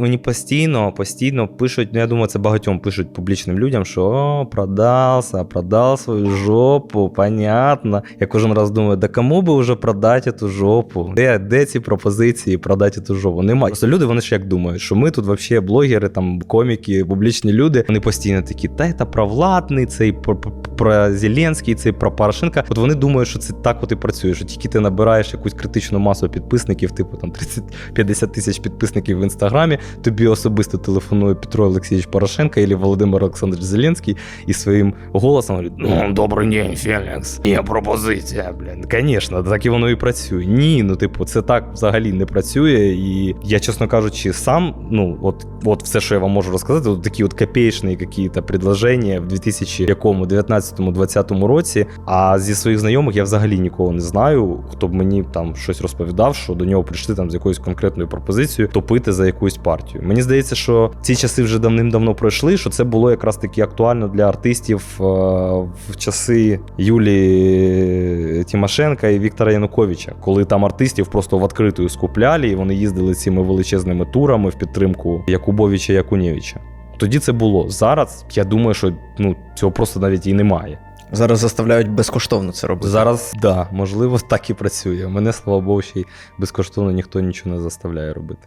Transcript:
мені постійно, постійно пишуть. Ну я думаю, це багатьом пишуть публічним людям, що продався, продав свою жопу, понятно. Я кожен раз думаю, да кому би вже продати ту жопу? Де, де ці пропозиції продати ту жопу? Немає. Просто люди вони ж як думають, що ми тут взагалі блогери, там коміки, публічні люди. Вони постійно такі, та це провладний, цей про, про- про Зеленський, цей про Порошенка. От вони думають, що це так от і працює. Що тільки ти набираєш якусь критичну масу підписників, типу там 30-50 тисяч підписників в інстаграмі, тобі особисто телефонує Петро Олексійович Порошенко або Володимир Олександрович Зеленський і своїм голосом говорить: Ну, добрий день, Фелікс. Є пропозиція, блін. Звісно, так і воно і працює. Ні, ну типу, це так взагалі не працює. І я, чесно кажучи, сам, ну, от, от все, що я вам можу розказати, от такі от копеечні якісь предложення в 2019-2020 році. А зі своїх знайомих я взагалі нікого не знаю, хто б мені там щось розповідав, що до нього прийшли там з якоюсь конкретною пропозицією топити за якусь партію. Мені здається, що ці часи вже давним-давно пройшли, що це було якраз таки актуально для артистів е, в часи Юлії Тимошенка і Віктора Януковича, коли там артистів просто в відкритою скупляли, і вони їздили цими величезними турами в підтримку Якубовича Якунєвича. Тоді це було. Зараз я думаю, що ну цього просто навіть і немає. Зараз заставляють безкоштовно це робити. Зараз да, можливо, так і працює. Мене, слава Богу, ще й безкоштовно ніхто нічого не заставляє робити.